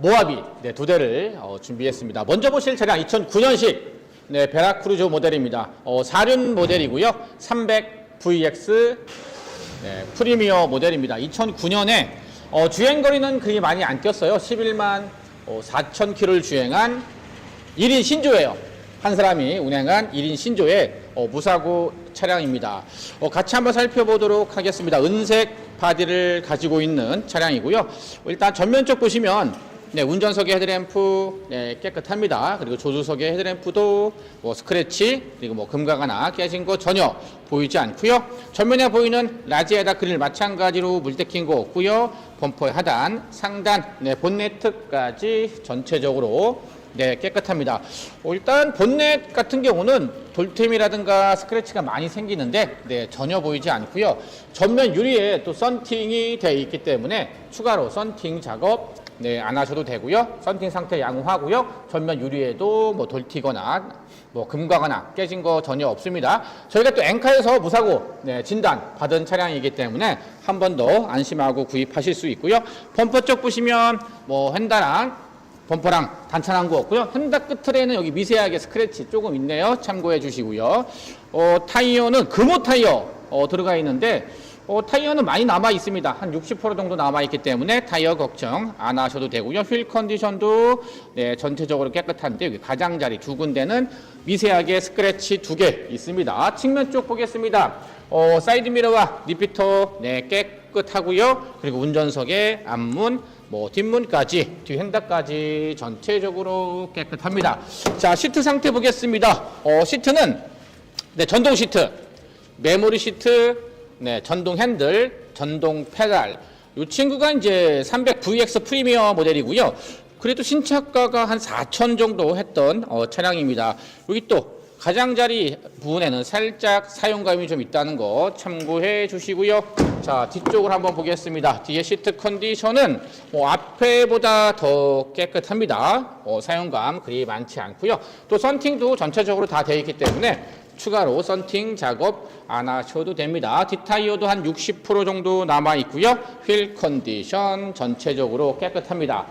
모하비 네, 두 대를 어, 준비했습니다. 먼저 보실 차량 2009년식 네, 베라크루즈 모델입니다. 어, 4륜 모델이고요. 300VX 네, 프리미어 모델입니다. 2009년에 어, 주행 거리는 그리 많이 안 뛰었어요. 11만 어, 4천 킬로를 주행한 1인 신조예요. 한 사람이 운행한 1인 신조의 어, 무사고 차량입니다. 어, 같이 한번 살펴보도록 하겠습니다. 은색 바디를 가지고 있는 차량이고요. 일단 전면 쪽 보시면 네, 운전석의 헤드램프 네, 깨끗합니다. 그리고 조수석의 헤드램프도 뭐 스크래치 그리고 뭐 금가가나 깨진 거 전혀 보이지 않고요. 전면에 보이는 라지에다 그릴 마찬가지로 물때낀 거 없고요. 범퍼의 하단, 상단, 네, 본네트까지 전체적으로 네, 깨끗합니다. 어, 일단 본넷 같은 경우는 돌템이라든가 스크래치가 많이 생기는데 네, 전혀 보이지 않고요. 전면 유리에 또 썬팅이 되어 있기 때문에 추가로 썬팅 작업 네, 안 하셔도 되고요. 썬팅 상태 양호하고요. 전면 유리에도 뭐 돌튀거나 뭐 금가거나 깨진 거 전혀 없습니다. 저희가 또 엔카에서 무사고 네, 진단 받은 차량이기 때문에 한 번 더 안심하고 구입하실 수 있고요. 범퍼 쪽 보시면 뭐 헨다랑 범퍼랑 단찬한 거 없고요. 핸다 끝에는 여기 미세하게 스크래치 조금 있네요. 참고해 주시고요. 어, 타이어는 금호 타이어 어, 들어가 있는데 어, 타이어는 많이 남아 있습니다. 한 60% 정도 남아 있기 때문에 타이어 걱정 안 하셔도 되고요. 휠 컨디션도 네, 전체적으로 깨끗한데 여기 가장자리 두 군데는 미세하게 스크래치 두 개 있습니다. 측면 쪽 보겠습니다. 어, 사이드 미러와 리피터 네, 깨끗하고요. 그리고 운전석의 앞문 뭐 뒷문까지 뒤핸다까지 전체적으로 깨끗합니다. 자 시트 상태 보겠습니다. 어, 시트는 네, 전동 시트, 메모리 시트, 네, 전동 핸들, 전동 페달. 이 친구가 이제 300VX 프리미어 모델이고요. 그래도 신차가가 한 4천 정도 했던 어, 차량입니다. 여기 또 가장자리 부분에는 살짝 사용감이 좀 있다는 거 참고해 주시고요. 자, 뒤쪽을 한번 보겠습니다. 뒤에 시트 컨디션은 뭐 앞에보다 더 깨끗합니다. 어, 사용감 그리 많지 않고요. 또 썬팅도 전체적으로 다 되어 있기 때문에 추가로 썬팅 작업 안 하셔도 됩니다. 뒷타이어도 한 60% 정도 남아 있고요. 휠 컨디션 전체적으로 깨끗합니다.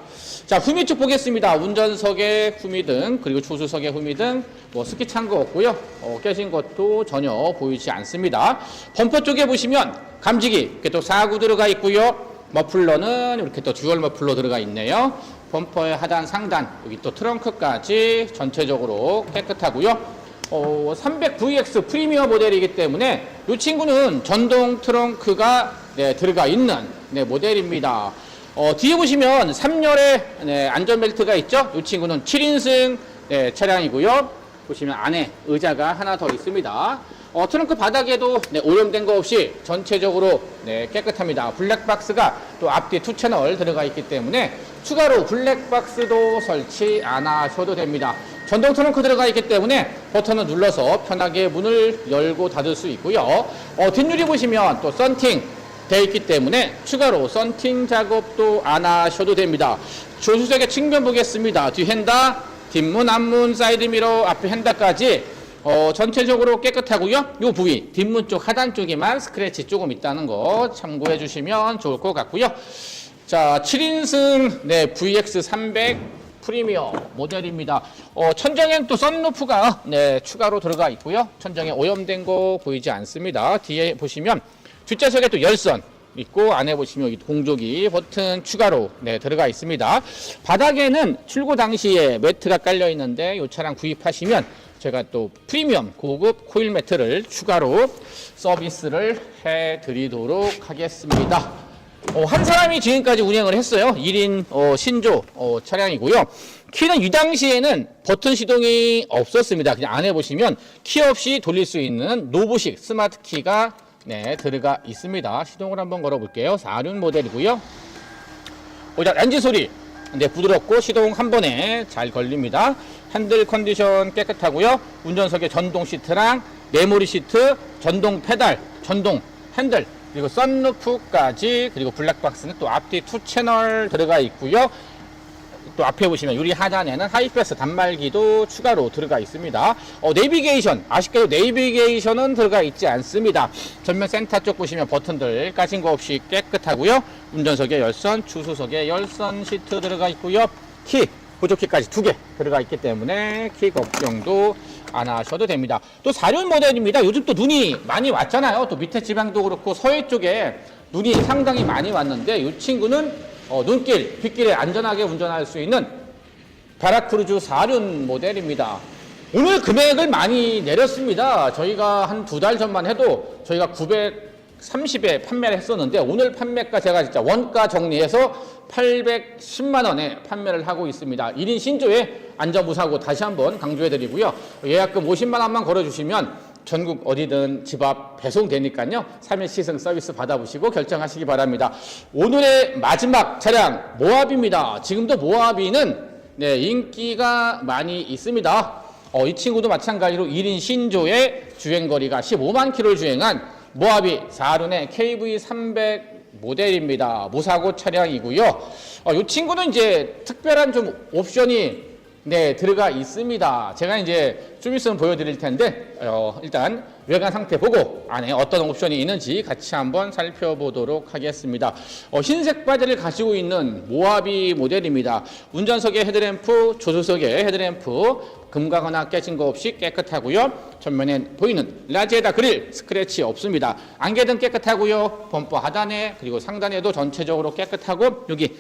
자, 후미 쪽 보겠습니다. 운전석의 후미 등 그리고 조수석의 후미 등 뭐 스키 찬 거 없고요. 어, 깨진 것도 전혀 보이지 않습니다. 범퍼 쪽에 보시면 감지기 이렇게 또 사구 들어가 있고요. 머플러는 이렇게 또 듀얼 머플러 들어가 있네요. 범퍼의 하단 상단 여기 또 트렁크까지 전체적으로 깨끗하고요. 어, 300VX 프리미어 모델이기 때문에 이 친구는 전동 트렁크가 네, 들어가 있는 네, 모델입니다. 어, 뒤에 보시면 3열에 네, 안전벨트가 있죠. 이 친구는 7인승 네, 차량이고요. 보시면 안에 의자가 하나 더 있습니다. 어, 트렁크 바닥에도 네, 오염된 거 없이 전체적으로 네, 깨끗합니다. 블랙박스가 또 앞뒤 투 채널 들어가 있기 때문에 추가로 블랙박스도 설치 안 하셔도 됩니다. 전동 트렁크 들어가 있기 때문에 버튼을 눌러서 편하게 문을 열고 닫을 수 있고요. 어, 뒷유리 보시면 또 썬팅 되어 있기 때문에 추가로 썬팅 작업도 안 하셔도 됩니다. 조수석의 측면 보겠습니다. 뒤 핸다, 뒷문, 앞문, 사이드 미러, 앞에 핸다까지 어, 전체적으로 깨끗하고요. 이 부위 뒷문 쪽 하단 쪽에만 스크래치 조금 있다는 거 참고해 주시면 좋을 것 같고요. 자, 7인승 네, VX 300 프리미어 모델입니다. 어, 천정엔 또 썬루프가 네, 추가로 들어가 있고요. 천정에 오염된 거 보이지 않습니다. 뒤에 보시면 뒷좌석에 또 열선 있고 안에 보시면 이 공조기 버튼 추가로 네, 들어가 있습니다. 바닥에는 출고 당시에 매트가 깔려 있는데 이 차량 구입하시면 제가 또 프리미엄 고급 코일 매트를 추가로 서비스를 해 드리도록 하겠습니다. 어, 한 사람이 지금까지 운행을 했어요. 1인 어, 신조 어, 차량이고요. 키는 이 당시에는 버튼 시동이 없었습니다. 그냥 안에 보시면 키 없이 돌릴 수 있는 노브식 스마트 키가 네, 들어가 있습니다. 시동을 한번 걸어 볼게요. 4륜 모델이고요. 오자 엔진 소리 네, 부드럽고 시동 한 번에 잘 걸립니다. 핸들 컨디션 깨끗하고요. 운전석에 전동 시트랑 메모리 시트, 전동 페달, 전동 핸들, 그리고 썬루프까지 그리고 블랙박스는 또 앞뒤 투 채널 들어가 있고요. 또 앞에 보시면 유리 하단에는 하이패스 단말기도 추가로 들어가 있습니다. 어, 내비게이션 아쉽게도 내비게이션은 들어가 있지 않습니다. 전면 센터 쪽 보시면 버튼들 까진 거 없이 깨끗하고요. 운전석에 열선, 주수석에 열선 시트 들어가 있고요. 키 보조키까지 두 개 들어가 있기 때문에 키 걱정도 안 하셔도 됩니다. 또 4륜 모델입니다. 요즘 또 눈이 많이 왔잖아요. 또 밑에 지방도 그렇고 서해 쪽에 눈이 상당히 많이 왔는데 이 친구는 어, 눈길, 빗길에 안전하게 운전할 수 있는 베라크루즈 4륜 모델입니다. 오늘 금액을 많이 내렸습니다. 저희가 한 두 달 전만 해도 저희가 930에 판매를 했었는데 오늘 판매가 제가 진짜 원가 정리해서 810만 원에 판매를 하고 있습니다. 1인 신조에 안전무사고 다시 한번 강조해 드리고요. 예약금 50만 원만 걸어 주시면 전국 어디든 집 앞 배송되니까요. 3일 시승 서비스 받아보시고 결정하시기 바랍니다. 오늘의 마지막 차량 모하비입니다. 지금도 모하비는 네, 인기가 많이 있습니다. 어, 이 친구도 마찬가지로 1인 신조의 주행거리가 15만 킬로를 주행한 모하비 4륜의 KV300 모델입니다. 무사고 차량이고요. 어, 이 친구는 이제 특별한 좀 옵션이 네, 들어가 있습니다. 제가 이제 좀 있으면 보여드릴 텐데, 어, 일단 외관 상태 보고 안에 어떤 옵션이 있는지 같이 한번 살펴보도록 하겠습니다. 어, 흰색 바지를 가지고 있는 모하비 모델입니다. 운전석에 헤드램프, 조수석에 헤드램프, 금가거나 깨진 거 없이 깨끗하고요. 전면에 보이는 라지에다 그릴 스크래치 없습니다. 안개등 깨끗하고요. 범퍼 하단에 그리고 상단에도 전체적으로 깨끗하고 여기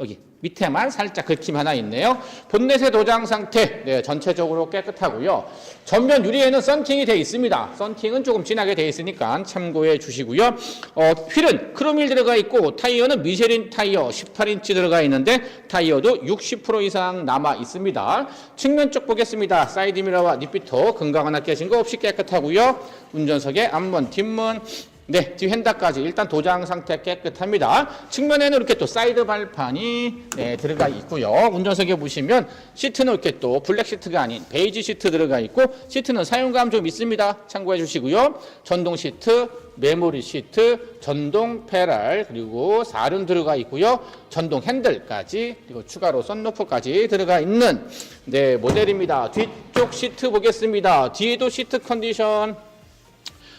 여기 밑에만 살짝 긁힘 하나 있네요. 본넷의 도장 상태 네, 전체적으로 깨끗하고요. 전면 유리에는 썬팅이 되어 있습니다. 썬팅은 조금 진하게 되어 있으니까 참고해 주시고요. 어, 휠은 크롬일 들어가 있고 타이어는 미쉐린 타이어 18인치 들어가 있는데 타이어도 60% 이상 남아 있습니다. 측면 쪽 보겠습니다. 사이드 미러와 니피터 금강 하나 깨진 거 없이 깨끗하고요. 운전석에 앞문, 뒷문 네, 뒤 핸다까지 일단 도장 상태 깨끗합니다. 측면에는 이렇게 또 사이드 발판이 네, 들어가 있고요. 운전석에 보시면 시트는 이렇게 또 블랙 시트가 아닌 베이지 시트 들어가 있고 시트는 사용감 좀 있습니다. 참고해 주시고요. 전동 시트, 메모리 시트, 전동 페랄 그리고 사륜 들어가 있고요. 전동 핸들까지 그리고 추가로 썬루프까지 들어가 있는 네, 모델입니다. 뒤쪽 시트 보겠습니다. 뒤에도 시트 컨디션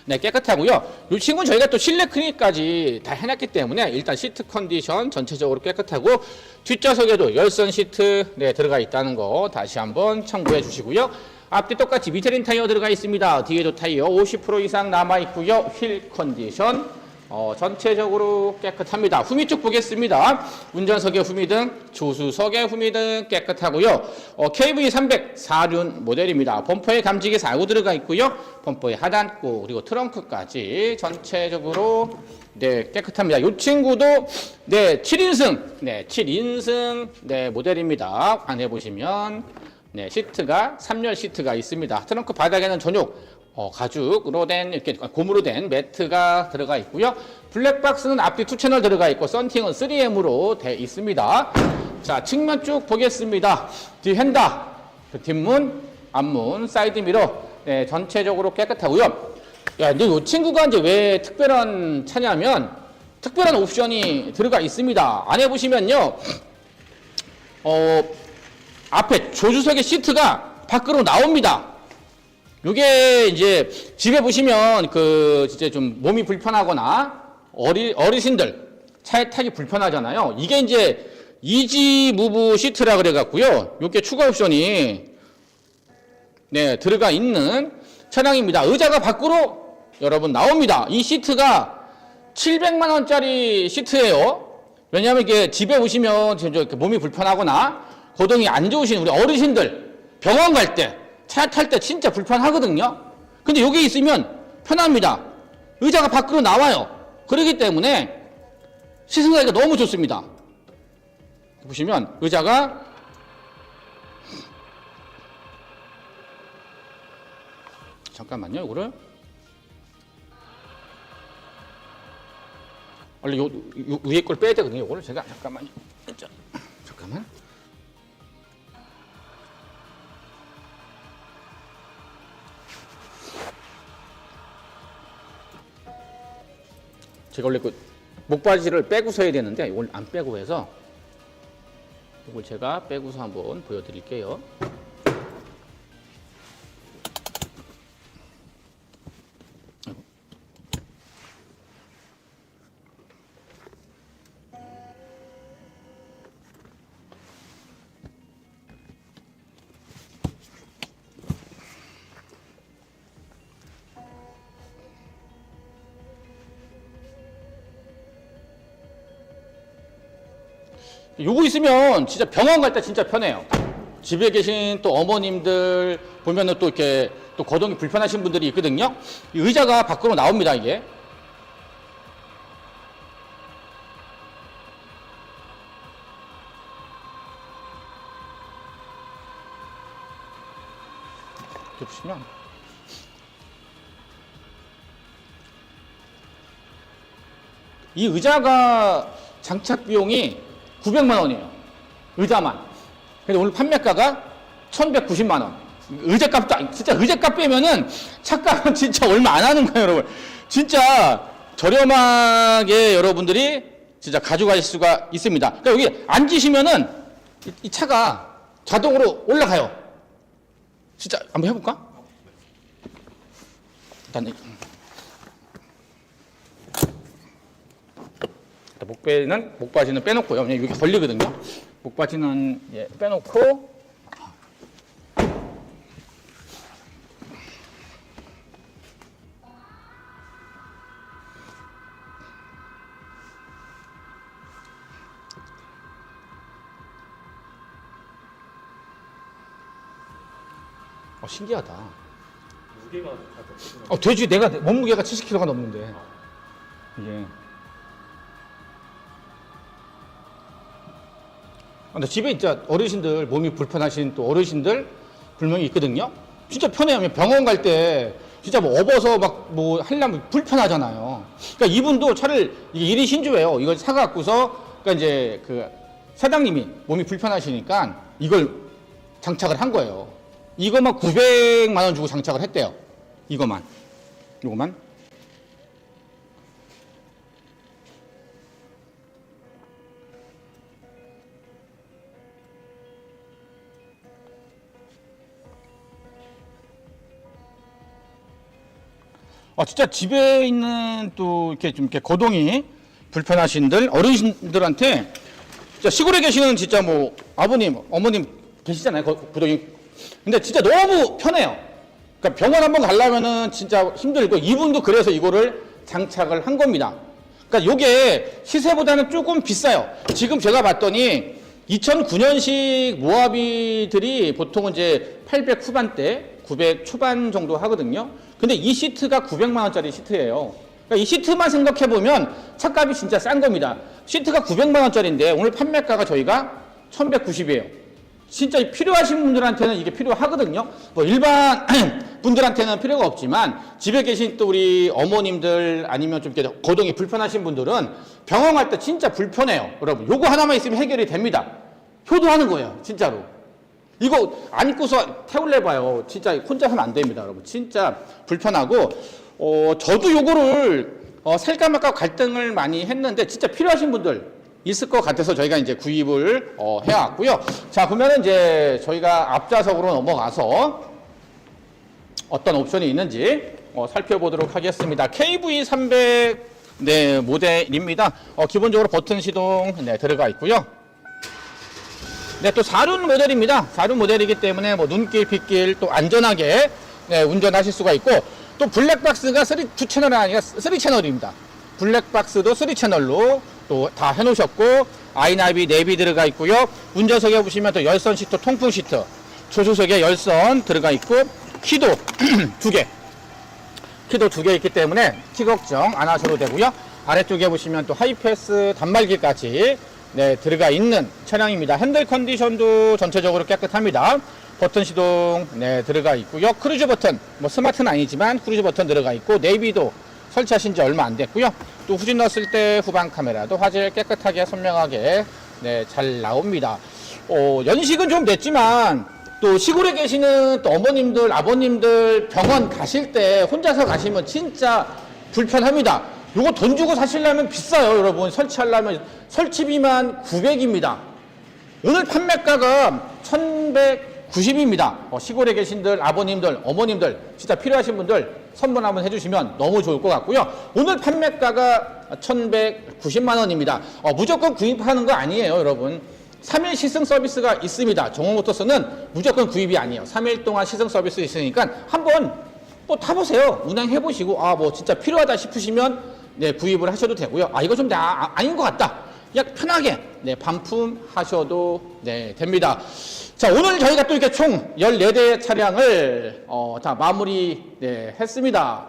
네, 깨끗하고요. 이 친구는 저희가 또 실내 클리닉까지 다 해놨기 때문에 일단 시트 컨디션 전체적으로 깨끗하고 뒷좌석에도 열선 시트 네, 들어가 있다는 거 다시 한번 참고해 주시고요. 앞뒤 똑같이 미테린 타이어 들어가 있습니다. 뒤에도 타이어 50% 이상 남아 있고요. 휠 컨디션 어, 전체적으로 깨끗합니다. 후미 쪽 보겠습니다. 운전석의 후미 등, 조수석의 후미 등 깨끗하고요. 어, KV300 4륜 모델입니다. 범퍼에 감지기 4구 들어가 있고요. 범퍼에 하단구 그리고 트렁크까지 전체적으로 네, 깨끗합니다. 이 친구도 네, 7인승, 네, 7인승 네, 모델입니다. 안에 보시면 네, 시트가 3열 시트가 있습니다. 트렁크 바닥에는 전용 어, 가죽으로 된 이렇게 고무로 된 매트가 들어가 있고요. 블랙박스는 앞뒤 투 채널 들어가 있고 썬팅은 3M으로 돼 있습니다. 자 측면 쭉 보겠습니다. 뒤 핸다, 그 뒷문, 앞문, 사이드 미러 네, 전체적으로 깨끗하고요. 야, 근데 이 친구가 이제 왜 특별한 차냐면 특별한 옵션이 들어가 있습니다. 안에 보시면요, 어, 앞에 조주석의 시트가 밖으로 나옵니다. 요게 이제 집에 보시면 그 진짜 좀 몸이 불편하거나 어리 어르신들 차에 타기 불편하잖아요. 이게 이제 이지 무브 시트라 그래 갖고요. 요게 추가 옵션이 네, 들어가 있는 차량입니다. 의자가 밖으로 여러분 나옵니다. 이 시트가 700만 원짜리 시트예요. 왜냐하면 이게 집에 오시면 몸이 불편하거나 고동이 안 좋으신 우리 어르신들 병원 갈 때 차 탈 때 진짜 불편하거든요. 근데 여기 있으면 편합니다. 의자가 밖으로 나와요. 그렇기 때문에 시승하기가 너무 좋습니다. 보시면 의자가 잠깐만요, 이거를 원래 요, 요 위에 걸 빼야 되거든요. 이거를 제가 잠깐만요. 제가 원래 그 목바지를 빼고 서야 되는데 이걸 안 빼고 해서 이걸 제가 빼고서 한번 보여드릴게요. 요거 있으면 진짜 병원 갈 때 진짜 편해요. 집에 계신 또 어머님들 보면은 또 이렇게 또 거동이 불편하신 분들이 있거든요. 이 의자가 밖으로 나옵니다, 이게. 이렇게 보시면 이 의자가 장착 비용이 900만 원이에요. 의자만. 근데 오늘 판매가가 1190만 원. 의자값도, 진짜 의자값 빼면은 차값은 진짜 얼마 안 하는 거예요, 여러분. 진짜 저렴하게 여러분들이 진짜 가져가실 수가 있습니다. 그러니까 여기 앉으시면은 이, 이 차가 자동으로 올라가요. 진짜 한번 해볼까? 일단 이- 일단 목배는 목바지는 빼놓고요. 왜냐면 여기 걸리거든요. 목바지는 예, 빼놓고 어, 신기하다. 무게가 다. 어, 돼지 내가 몸무게가 70kg가 넘는데 이게. 근데 집에 진짜 어르신들 몸이 불편하신 또 어르신들 분명히 있거든요. 진짜 편해요. 병원 갈 때 진짜 뭐 업어서 막 뭐 하려면 불편하잖아요. 그러니까 이분도 차를 이게 1인 신주예요. 이걸 사갖고서 그러니까 이제 그 사장님이 몸이 불편하시니까 이걸 장착을 한 거예요. 이거만 900만 원 주고 장착을 했대요. 이거만. 이거만. 아, 진짜 집에 있는 또 이렇게 좀 이렇게 거동이 불편하신들 어르신들한테 진짜 시골에 계시는 진짜 뭐 아버님, 어머님 계시잖아요. 거- 부동이. 근데 진짜 너무 편해요. 그러니까 병원 한번 가려면은 진짜 힘들고 이분도 그래서 이거를 장착을 한 겁니다. 그러니까 요게 시세보다는 조금 비싸요. 지금 제가 봤더니 2009년식 모하비들이 보통은 이제 800 후반대, 900 초반 정도 하거든요. 근데 이 시트가 900만 원짜리 시트예요. 그러니까 이 시트만 생각해 보면 차값이 진짜 싼 겁니다. 시트가 900만 원짜리인데 오늘 판매가가 저희가 1190이에요. 진짜 필요하신 분들한테는 이게 필요하거든요. 뭐 일반 분들한테는 필요가 없지만 집에 계신 또 우리 어머님들 아니면 좀 거동이 불편하신 분들은 병원 갈 때 진짜 불편해요. 여러분, 요거 하나만 있으면 해결이 됩니다. 효도하는 거예요, 진짜로. 이거 안고서 태울래 봐요. 진짜 혼자 하면 안 됩니다, 여러분. 진짜 불편하고 어 저도 요거를 어 살까 말까 갈등을 많이 했는데 진짜 필요하신 분들 있을 것 같아서 저희가 이제 구입을 어 해왔고요. 자, 그러면 이제 저희가 앞좌석으로 넘어가서 어떤 옵션이 있는지 어, 살펴보도록 하겠습니다. KV300 네, 모델입니다. 어, 기본적으로 버튼 시동 네, 들어가 있고요. 네, 또 4륜 모델입니다. 4륜 모델이기 때문에 뭐 눈길, 빗길 또 안전하게 네, 운전하실 수가 있고 또 블랙박스가 3, 2채널이 아니라 3채널입니다. 블랙박스도 3채널로 또 다 해놓으셨고 아이나비 내비 들어가 있고요. 운전석에 보시면 또 열선 시트, 통풍 시트, 조수석에 열선 들어가 있고 키도 두 개. 키도 두 개 있기 때문에 키 걱정 안 하셔도 되고요. 아래쪽에 보시면 또 하이패스 단말기까지 네, 들어가 있는 차량입니다. 핸들 컨디션도 전체적으로 깨끗합니다. 버튼 시동 네, 들어가 있고요. 크루즈 버튼 뭐 스마트는 아니지만 크루즈 버튼 들어가 있고 네이비도 설치하신 지 얼마 안 됐고요. 또 후진 넣었을 때 후방 카메라도 화질 깨끗하게 선명하게 네, 잘 나옵니다. 어, 연식은 좀 됐지만 또 시골에 계시는 또 어머님들, 아버님들 병원 가실 때 혼자서 가시면 진짜 불편합니다. 요거 돈 주고 사시려면 비싸요, 여러분. 설치하려면 설치비만 900입니다. 오늘 판매가가 1190입니다. 어, 시골에 계신들 아버님들, 어머님들 진짜 필요하신 분들 선물 한번 해주시면 너무 좋을 것 같고요. 오늘 판매가가 1190만 원입니다. 어, 무조건 구입하는 거 아니에요, 여러분. 3일 시승 서비스가 있습니다. 정호모터스는 무조건 구입이 아니에요. 3일 동안 시승 서비스 있으니까 한번 뭐 타보세요. 운행해 보시고 아 뭐 진짜 필요하다 싶으시면 네 구입을 하셔도 되고요. 아 이거 좀 나, 아, 아닌 것 같다. 그냥 편하게 네 반품하셔도 네 됩니다. 자 오늘 저희가 또 이렇게 총 14대 차량을 어, 다 마무리 네, 했습니다.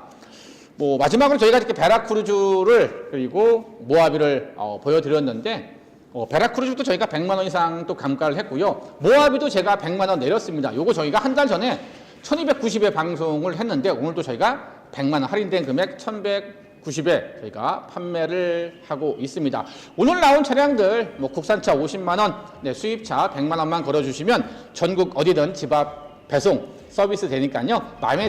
뭐 마지막으로 저희가 이렇게 베라크루즈를 그리고 모하비를 어, 보여드렸는데 어, 베라크루즈도 저희가 100만 원 이상 또 감가를 했고요. 모하비도 제가 100만 원 내렸습니다. 요거 저희가 한 달 전에 1290에 방송을 했는데 오늘도 저희가 100만 원 할인된 금액 1190에 저희가 판매를 하고 있습니다. 오늘 나온 차량들 뭐 국산차 50만 원, 네, 수입차 100만 원만 걸어 주시면 전국 어디든 집 앞 배송 서비스 되니까요. 마음에 드시